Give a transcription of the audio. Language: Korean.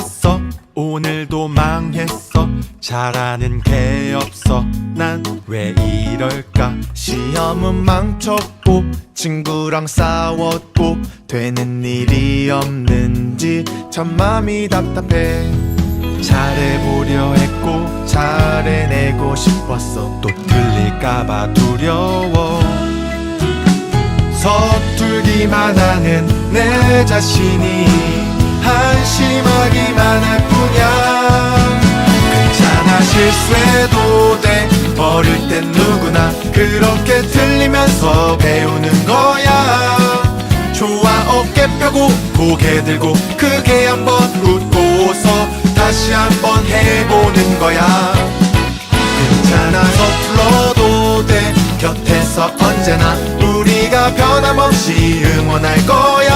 틀렸어. 오늘도 망했어. 잘하는 게 없어. 난 왜 이럴까? 시험은 망쳤고 친구랑 싸웠고 되는 일이 없는지 참 마음이 답답해. 잘해보려 했고 잘해내고 싶었어. 또 틀릴까봐 두려워. 서툴기만 하는 내 자신이 실수해도 돼. 어릴 땐 누구나 그렇게 틀리면서 배우는 거야. 좋아 어깨 펴고 고개 들고 크게 한번 웃고서 다시 한번 해보는 거야. 괜찮아 서툴러도 돼. 곁에서 언제나 우리가 변함없이 응원할 거야